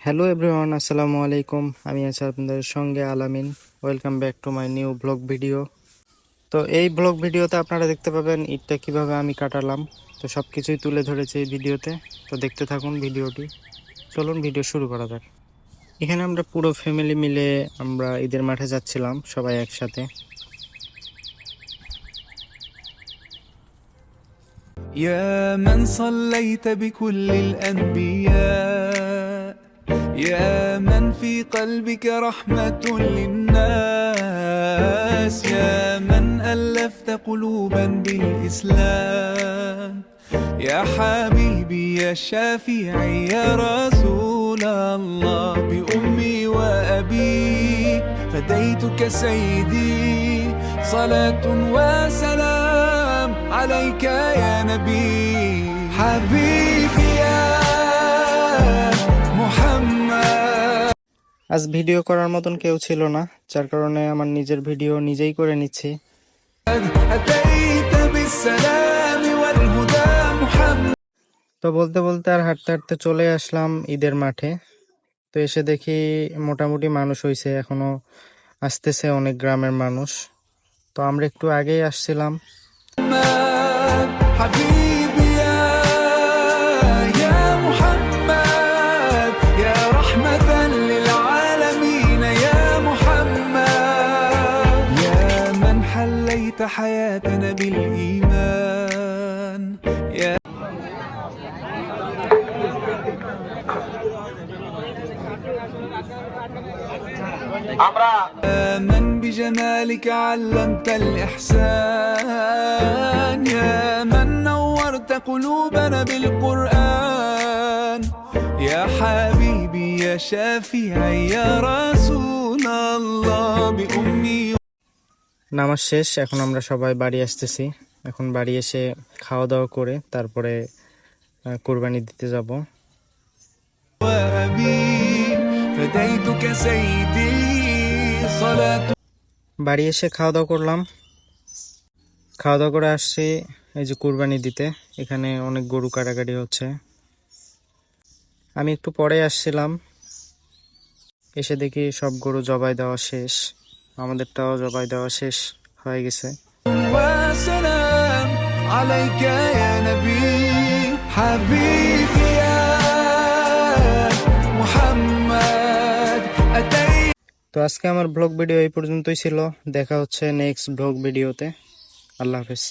Hello everyone আসসালামু আলাইকুম আমি আছি আপনাদের সঙ্গে Alamin welcome back to my new vlog video তো এই ব্লগ ভিডিওতে আপনারা দেখতে পাবেন ঈদটা কিভাবে আমি কাটালাম তো সব কিছুই তুলে ধরেছি এই ভিডিওতে তো দেখতে থাকুন ভিডিওটি চলুন ভিডিও শুরু করা যাক এখানে আমরা পুরো ফ্যামিলি মিলে আমরা ঈদের মাঠে যাচ্ছিলাম সবাই একসাথে يا من صليت بكل الأنبياء يا من في قلبك رحمة للناس يا من ألفت قلوبا بالإسلام. يا حبيبي يا شافعي يا رسول الله بأمي وأبي فديتك سيدي صلاة وسلام عليك يا نبي. حبيبي আজ ভিডিও করার মতন কেউ ছিল না, যার কারণে আমার নিজের ভিডিও নিজেই করে নিচ্ছি। তো বলতে বলতে আর হাঁটতে হাঁটতে চলে আসলাম ঈদের মাঠে। তো এসে দেখি মোটামুটি মানুষ হয়েছে এখনও আসতেছে অনেক গ্রামের মানুষ। তো আমরা একটু আগেই আসছিলাম। حليت حياتنا بالإيمان. يا من بجمالك علمت الإحسان. يا من نورت قلوبنا بالقرآن. يا حبيبي يا شافعي يا رسول নামাজ শেষ, এখন আমরা সবাই বাড়ি আসতেছি। এখন বাড়ি এসে খাওয়া দাওয়া করে তারপরে কোরবানি দিতে যাব। বাড়ি এসে খাওয়া দাওয়া করলাম। খাওয়া দাওয়া করে আসছি, এই যে কুরবানি দিতে। এখানে অনেক গরু কাটাকাটি হচ্ছে। আমি একটু পরে আসছিলাম। এসে দেখি সব গরু জবাই দেওয়া শেষ। আমাদেরটাও জবাই দেওয়া শেষ হয়ে গেছে। তো আজকে আমার ব্লগ ভিডিও এই পর্যন্তই ছিল। দেখা হচ্ছে নেক্সট ব্লগ ভিডিওতে। আল্লাহ হাফেজ।